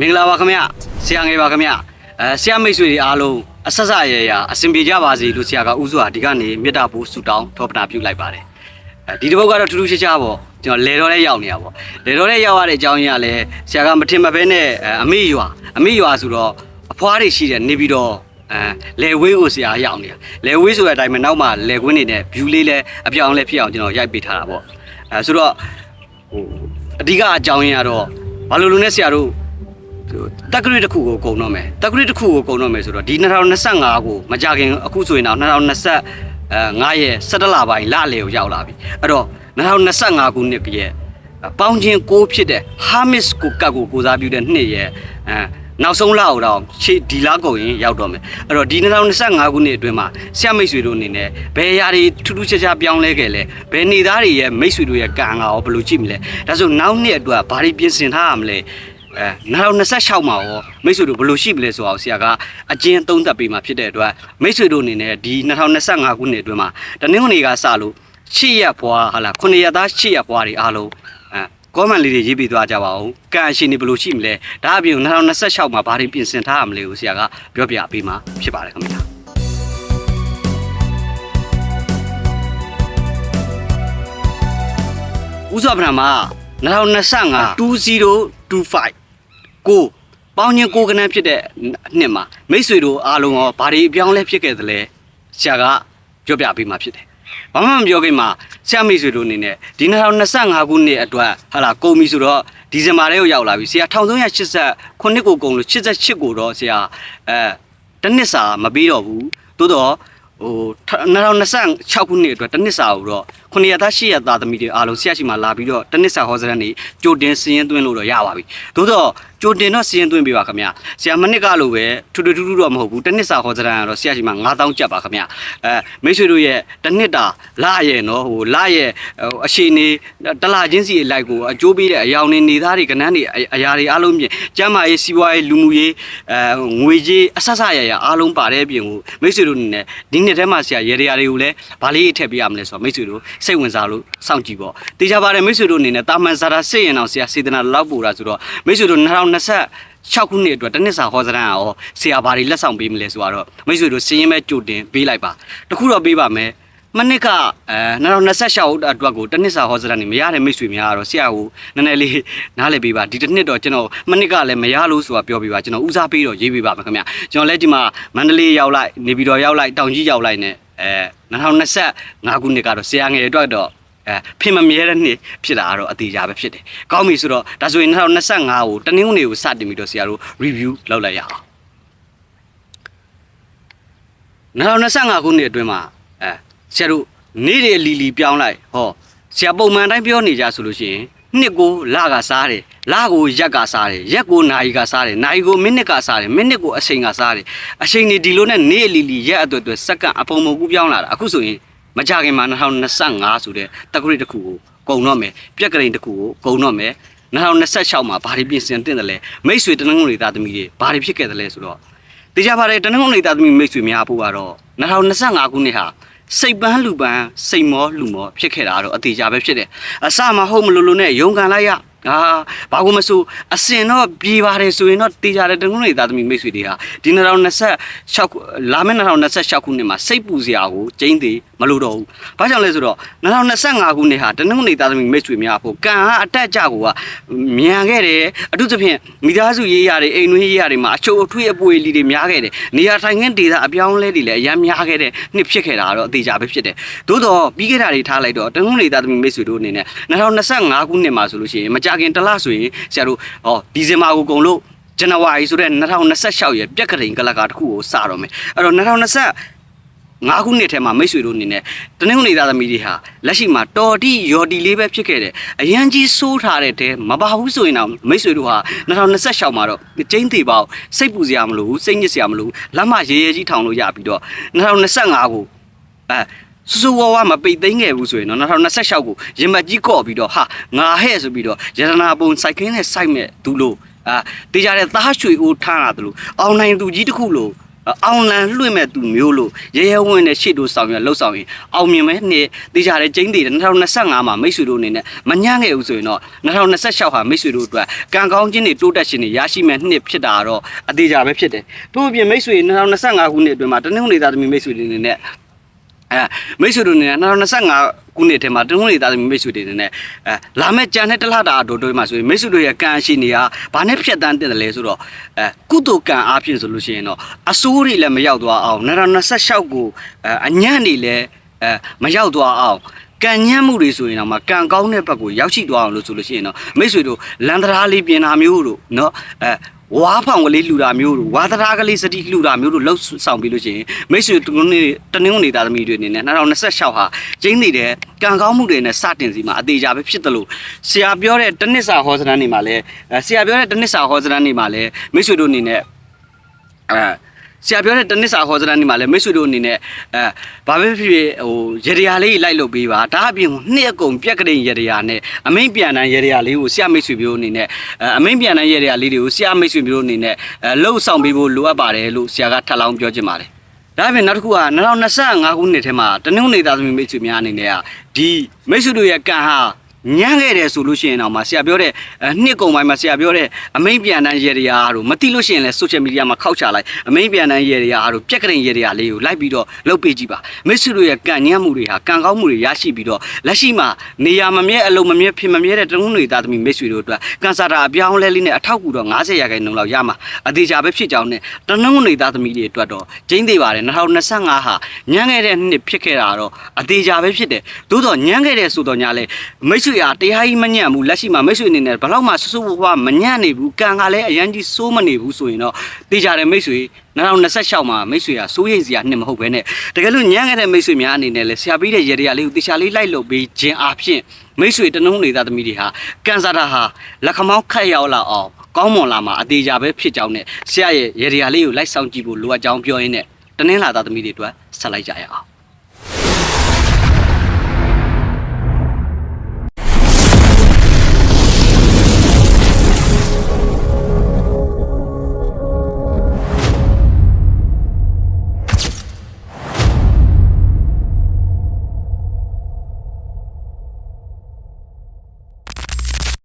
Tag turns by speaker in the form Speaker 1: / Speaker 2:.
Speaker 1: မင်္ဂလာပါခင်ဗျဆရာငယ်ပါခင်ဗျအဲဆရာမိတ်ဆွေတွေအားလုံးအဆက်ဆက်ရရအဆင်ပြေကြပါစေလို့ဆရာကဥစွာဒီကနေမေတ္တာပို့ဆုတောင်းထောပနာပြုလိုက်ပါတယ်အဲဒီတစ်ပုတ်ကတော့ထူးထူးခြားခြားပေါ့ကျွန်တော်လေတော်လေးရောက်နေတာပေါ့လေတော်လေးရောက်ရတဲ့အကြောင်းရင်းကလည်းဆရာကမထင်မဖဲနဲ့အမေရွာအမေရွာဆိုတော့အဖွားတွေရှိတယ်နေပြီးတော့အဲလေဝေးကိုဆရာရောက်နေတာလေဝေးဆိုတဲ့အတိုင်းမှာနောက်မှလေကွင်းနေနဲ့ view လေးလည်းအပြောင်းလဲဖြစ်အောင်ကျွန်တော်ရိုက်ပေးထားတာပေါ့အဲဆိုတော့ဟိုအဓိကအကြောင်းရင်းကတော့ဘာလို့လို့နဲ့ဆရာတို့ တက်ကရစ်တစ်ခုကိုကုန်တော့မယ်တက်ကရစ်တစ်ခုကိုကုန်တော့မယ်ဆိုတော့ဒီ2025ကိုမကြခင်အခုဆိုရင်တော့2025ရဲ့17လပိုင်းလလေကိုရောက်လာပြီအဲ့တော့2025ခုနှစ်ရဲ့ပေါင်းချင်းကိုဖြစ်တဲ့ Hamis ကိုကတ်ကိုကိုစားပြုတဲ့နှစ်ရဲ့အဲနောက်ဆုံးလအောင်တော့ရှေ့ဒီလားကုန်ရင်ရောက်တော့မယ်အဲ့တော့ဒီ2025ခုနှစ်အတွင်းမှာဆရာမိတ်ဆွေတို့အနေနဲ့ဘယ်အရာတွေထူးထူးခြားခြားပြောင်းလဲခဲ့လဲဘယ်နေသားတွေရဲ့မိတ်ဆွေတို့ရဲ့ကံကရောဘယ်လိုကြည့်မလဲဒါဆိုနောက်နှစ်အတွက်ဘာတွေပြင်ဆင်ထားရမလဲ အဲ2026မှာရောမိတ်ဆွေတို့ဘယ်လိုရှိမလဲဆိုအောင်ဆရာကအကျဉ်းသုံးသပ်ပေးมาဖြစ်တဲ့အတွက်မိတ်ဆွေတို့အနေနဲ့ဒီ2025ခုနှစ်အတွင်းမှာတနင်္ဂနွေကစလို့8ရက်ဘွားဟာလား9ရက်သား8ရက်ဘွားတွေအားလုံးအဲကောမန့်လေးတွေရေးပြီးသွားကြပါဦးကံအရှင်တွေဘယ်လိုရှိမလဲဒါအပြင်2026မှာဘာတွေပြင်ဆင်ထားရမလဲကိုဆရာကပြောပြပေးမှာဖြစ်ပါတယ်ခင်ဗျာဥစွာပထမ2025 2025 ကိုပေါင်းချင်းကိုကနန်းဖြစ်တဲ့နှစ်မှာမိတ်ဆွေတို့အားလုံးရောဘာတွေအပြောင်းလဲဖြစ်ခဲ့သလဲဆရာကပြောပြပေးမှာဖြစ်တယ်။ဘာမှမပြောခင်မှာဆရာမိတ်ဆွေတို့အနေနဲ့ဒီ2025ခုနှစ်အတွက်ဟာလာကုန်ပြီဆိုတော့ဒီဇင်ဘာထဲကိုရောက်လာပြီဆရာ1389ခုနှစ်ကိုကုန်လို့88ကိုတော့ဆရာအဲတစ်နှစ်စာမပြီးတော့ဘူးသို့တော့ ဟို2026ခုနှစ်အတွက်တစ်နှစ်စာကိုတော့9ရက်သား10ရက်သားသမီးတွေအားလုံးဆရာရှိမှလာပြီးတော့တစ်နှစ်စာဟောစရန်နေကြိုတင်စည်ရင်သွင်းလို့တော့ရပါပြီသို့တော့ကြိုတင်တော့စည်ရင်သွင်းပေးပါခင်ဗျာဆရာမနစ်ကလိုပဲထူထူထူထူတော့မဟုတ်ဘူးတစ်နှစ်စာဟောစရန်ကတော့ဆရာရှိမှ9000ကျပ်ပါခင်ဗျာအဲမိတ်ဆွေတို့ရဲ့တစ်နှစ်တာလရဲ့နော်ဟိုလရဲ့ဟိုအရှိနေတလချင်းစီအလိုက်ကိုအကျိုးပေးတဲ့အယောင်နေနေသားတွေကနန်းတွေအရာတွေအားလုံးပြင်ကျမ်းမာရေးစီးပွားရေးလူမှုရေးအဲငွေကြေးအဆက်ဆက်ရရအားလုံးပါတဲ့ပြင်ကိုမိတ်ဆွေတို့အနေနဲ့ဒီနှစ်ထဲမှာဆရာရေရရာတွေကိုလည်းဗာလေးထည့်ပေးရမလဲဆိုတော့မိတ်ဆွေတို့စိတ်ဝင်စားလို့စောင့်ကြည့်ပေါ့တေချာပါတယ်မိတ်ဆွေတို့အနေနဲ့တာမန်ဇာတာစိတ်ရင်အောင်ဆရာစေတနာလောက်ပူတာဆိုတော့မိတ်ဆွေတို့2026ခုနှစ်အတွက်တစ်နှစ်စာဟောစရန်ရောဆရာဘာတွေလက်ဆောင်ပေးမလဲဆိုတော့မိတ်ဆွေတို့စည်ရင်မဲ့ကြိုတင်ပေးလိုက်ပါတခုတော့ပေးပါမယ် မနစ်ကအဲ2026အတွက်ကိုတစ်နှစ်စာဟောစရန်နေမရတဲ့မိတ်ဆွေများကတော့ဆရာကိုနည်းနည်းလေးနားလည်ပေးပါဒီတစ်နှစ်တော့ကျွန်တော်မနစ်ကလည်းမရလို့ဆိုတာပြောပေးပါကျွန်တော်ဦးစားပေးတော့ရေးပေးပါမယ်ခင်ဗျကျွန်တော်လည်းဒီမှာမန္တလေးရောက်လိုက်နေပြည်တော်ရောက်လိုက်တောင်ကြီးရောက်လိုက်နဲ့အဲ2025ခုနှစ်ကတော့ဆရာငယ်အတွက်တော့အဲဖင်မမြဲတဲ့နှစ်ဖြစ်တာကတော့အသေးချာပဲဖြစ်တယ်။ကောင်းပြီဆိုတော့ဒါဆိုရင်2025ကိုတနင်္ဂနွေကိုစတင်ပြီးတော့ဆရာတို့ review လုပ်လိုက်ရအောင်။2025ခုနှစ်အတွင်းမှာအဲ ဆရာတို့နေ့တွေလီလီပြောင်းလိုက်ဟောဆရာပုံမှန်တိုင်းပြောနေကြဆိုလို့ရှိရင်နှစ်ကိုလကစားတယ်လကိုရက်ကစားတယ်ရက်ကိုနာရီကစားတယ်နာရီကိုမိနစ်ကစားတယ်မိနစ်ကိုအချိန်ကစားတယ်အချိန်ဒီဒီလိုနဲ့နေ့လီလီရက်အတွက်အတွက်စက္ကန့်အပုံပုံကူးပြောင်းလာတာအခုဆိုရင်မကြခင်မှာ2025ဆိုတဲ့တက္ကရာတစ်ခုကိုကုံတော့မယ်ပြက်ကလေးတစ်ခုကိုကုံတော့မယ်2026မှာဘာတွေပြင်ဆင်တင်တယ်လဲမိတ်ဆွေတနင်္ဂနွေသားသမီးတွေဘာတွေဖြစ်ခဲ့တယ်လဲဆိုတော့တေချာပါတယ်တနင်္ဂနွေသားသမီးမိတ်ဆွေများဖို့ကတော့2025ခုနှစ်ဟာ စိတ်ပန်းလူပန်းစိတ်မောလူမောဖြစ်ခဲ့တာတော့အသေးချာပဲဖြစ်တယ်အစမဟုတ်မလို့လို့နဲ့ယုံကန်လိုက်ရ အာဘာကိုမဆိုအစင်တော့ပြေပါတယ်ဆိုရင်တော့တေးကြတယ်တကုန်းနေသားသမီးမိတ်ဆွေတွေဟာဒီ2026လာမယ့်2026ခုနှစ်မှာစိတ်ပူစရာကိုကျင်းသေးမလို့တော့ဘူး။ဘာကြောင့်လဲဆိုတော့2025ခုနှစ်ဟာတနင်္ဂနွေသားသမီးမိတ်ဆွေများဖို့ကံဟာအတက်အကျကိုကမြန်ခဲ့တယ်အထူးသဖြင့်မိသားစုရေးရတယ်အိမ်တွင်းရေးရတယ်မှာအချို့အထွေးအပွေလီတွေများခဲ့တယ်နေရာထိုင်ခင်းဒေသအပြောင်းလဲတွေလည်းအများများခဲ့တဲ့နှစ်ဖြစ်ခဲ့တာကတော့အသေးချာပဲဖြစ်တယ်။သို့တော့ပြီးခဲ့တာတွေထားလိုက်တော့တနင်္ဂနွေသားသမီးမိတ်ဆွေတို့အနေနဲ့2025ခုနှစ်မှာဆိုလို့ရှိရင်မကြခင်တစ်လဆိုရင်ဆရာတို့ဟောဒီဇင်ဘာကိုကုန်လို့ဇန်နဝါရီဆိုတဲ့2026ရဲ့ပြက်ကတိန်ကလကာတစ်ခုကိုစတော့မယ်အဲ့တော့2020ငါးခုနှစ်ထဲမှာမိတ်ဆွေတို့အနေနဲ့တနင်္ဂနွေသားသမီးတွေဟာလက်ရှိမှာတော်တီရော်တီလေးပဲဖြစ်ခဲ့တယ်အရန်ကြီးစိုးထားတဲ့တဲမပါဘူးဆိုရင်တော့မိတ်ဆွေတို့ဟာ2026မှာတော့ကျင်းသေးပါဘူးစိတ်ပူစရာမလိုဘူးစိတ်ညစ်စရာမလိုဘူးလက်မရေရေကြီးထောင်လို့ရပြီးတော့2025ကိုအဲ စူစူဝါဝါမပိတ်သိမ်းခဲ့ဘူးဆိုရင်တော့2026ကိုရင်မကြီးကော့ပြီးတော့ဟာငါဟဲ့ဆိုပြီးတော့ရတနာပုံစိုက်ခင်းနဲ့စိုက်မဲ့သူလို့အာတေးကြတဲ့သားရွှေအိုးထားတာတလို့အောင်နိုင်သူကြီးတစ်ခုလို့အောင်လန်လွှင့်မဲ့သူမျိုးလို့ရဲရဲဝင်းနဲ့ရှေ့တို့ဆောင်ရလှုပ်ဆောင်ရင်အောင်မြင်မဲ့နှစ်တေချာတဲ့ကျင်းတည်တယ်2025မှာမိတ်ဆွေတို့အနေနဲ့မညံ့ခဲ့ဘူးဆိုရင်တော့2026ဟာမိတ်ဆွေတို့အတွက်ကံကောင်းခြင်းတွေတိုးတက်ခြင်းတွေရရှိမဲ့နှစ်ဖြစ်တာတော့အသေးချာပဲဖြစ်တယ်ထို့အပြင်မိတ်ဆွေ2025ခုနှစ်အတွင်းမှာတနင်္ဂနွေသားသမီးမိတ်ဆွေတွေအနေနဲ့ အဲမိတ်ဆွေတို့အနေနဲ့2025ခုနှစ်ထဲမှာတနင်္ဂနွေသားသမီးမိတ်ဆွေတွေအနေနဲ့အဲလာမဲ့ကြံတဲ့တစ်လတာအတိုတွင်းမှာဆိုရင်မိတ်ဆွေတို့ရဲ့ကံအရှိနေဟာဘာနဲ့ဖြတ်တန်းတင်တယ်လဲဆိုတော့အဲကုသိုလ်ကံအားဖြင့်ဆိုလို့ရှိရင်တော့အဆိုးတွေလည်းမရောက်သွားအောင်2026ကိုအဲအညံ့နေလည်းအဲမရောက်သွားအောင်ကံညံ့မှုတွေဆိုရင်တော့မှကံကောင်းတဲ့ဘက်ကိုရောက်ရှိသွားအောင်လို့ဆိုလို့ရှိရင်တော့မိတ်ဆွေတို့လန်တရာလေးပြင်တာမျိုးတို့เนาะအဲဝါဖောင်ကလေးလှူတာမျိုးတို့ဝါသရာကလေးစတိလှူတာမျိုးတို့လှုပ်ဆောင်ပြီးလို့ရှိရင်မိတ်ဆွေတနင်္ဂနွေတနင်္ဂနွေသားသမီးတွေအနေနဲ့2026ဟာကျင်းနေတဲ့ကံကောင်းမှုတွေနဲ့စတင်စီမှာအသေးချာပဲဖြစ်တယ်လို့ဆရာပြောတဲ့တနစ်စာဟောစရန်နေမှာလဲအဲဆရာပြောတဲ့တနစ်စာဟောစရန်နေမှာလဲမိတ်ဆွေတို့အနေနဲ့အဲ ဆရာပြောတဲ့တနစ်စာဟောစရန်နေမှာလဲမိတ်ဆွေတို့အနေနဲ့အဲဘာပဲဖြစ်ဖြစ်ဟိုရေရာလေးလိုက်လုပ်ပေးပါဒါအပြင်နှစ်အကုန်ပြက်ကလေးရေရာနဲ့အမိန်ပြန်တန်းရေရာလေးကိုဆရာမိတ်ဆွေမျိုးအနေနဲ့အဲအမိန်ပြန်တန်းရေရာလေးတွေကိုဆရာမိတ်ဆွေမျိုးအနေနဲ့အဲလှုပ်ဆောင်ပေးဖို့လိုအပ်ပါတယ်လို့ဆရာကထပ်လောင်းပြောချင်ပါတယ်ဒါပေမဲ့နောက်တစ်ခုက2025ခုနှစ်ထဲမှာတနင်္ဂနွေသားသမီးမိတ်ဆွေများအနေနဲ့ကဒီမိတ်ဆွေတို့ရဲ့ကံဟာ ညံ့ခဲ့တယ်ဆိုလို့ရှိရင်တော့မှဆရာပြောတဲ့အဲနှစ်ကုံပိုင်းမှာဆရာပြောတဲ့အမိန်ပြန်တန်းရေရရာတို့မတိလို့ရှိရင်လည်း social media မှာခောက်ချလိုက်အမိန်ပြန်တန်းရေရရာတို့ပြက်ကရင်ရေရရာလေးကိုလိုက်ပြီးတော့လုပ်ပေးကြည့်ပါမိတ်ဆွေတို့ရဲ့ကံညံ့မှုတွေဟာကံကောင်းမှုတွေရရှိပြီးတော့လက်ရှိမှာနေရာမမြဲအလုံးမမြဲဖြစ်မမြဲတဲ့တနင်္ဂနွေသားသမီးမိတ်ဆွေတို့အတွက်ကန်ဆာတာအပြောင်းအလဲလေးနဲ့အထောက်အကူတော့90ရာခိုင်နှုန်းလောက်ရမှာအသေးချာပဲဖြစ်ကြောင်းနဲ့တနင်္ဂနွေသားသမီးတွေအတွက်တော့ကျင်းသေးပါတယ်2025ဟာညံ့ခဲ့တဲ့နှစ်ဖြစ်ခဲ့တာတော့အသေးချာပဲဖြစ်တယ်သို့တော့ညံ့ခဲ့တဲ့ဆိုတော့ညာလဲမိတ်ဆွေဟာတရားကြီးမညံ့ဘူးလက်ရှိမှာမိတ်ဆွေအနေနဲ့ဘယ်တော့မှဆူဆူဝါးမညံ့နေဘူးကံကလည်းအရန်ကြီးစိုးမနေဘူးဆိုရင်တော့တေချာတယ်မိတ်ဆွေ2026မှာမိတ်ဆွေဟာစိုးရိမ်စရာနှစ်မဟုတ်ပဲနဲ့တကယ်လို့ညံ့ခဲ့တဲ့မိတ်ဆွေများအနေနဲ့လဲဆရာပြီးတဲ့ရေရရာလေးကိုတေချာလေးလိုက်လုပ်ပေးခြင်းအပြင်မိတ်ဆွေတနုံးနေတာသမီးတွေဟာကန်ဆာတာဟာလက်ခမောင်းခတ်ရောက်လာအောင်ကောင်းမွန်လာမှာအသေးချာပဲဖြစ်ကြောင်းနဲ့ဆရာရဲ့ရေရရာလေးကိုလိုက်ဆောင်ကြည့်ဖို့လိုအပ်ကြောင်းပြောရင်းနဲ့တနင်္လာသားသမီးတွေအတွက်ဆက်လိုက်ကြရအောင်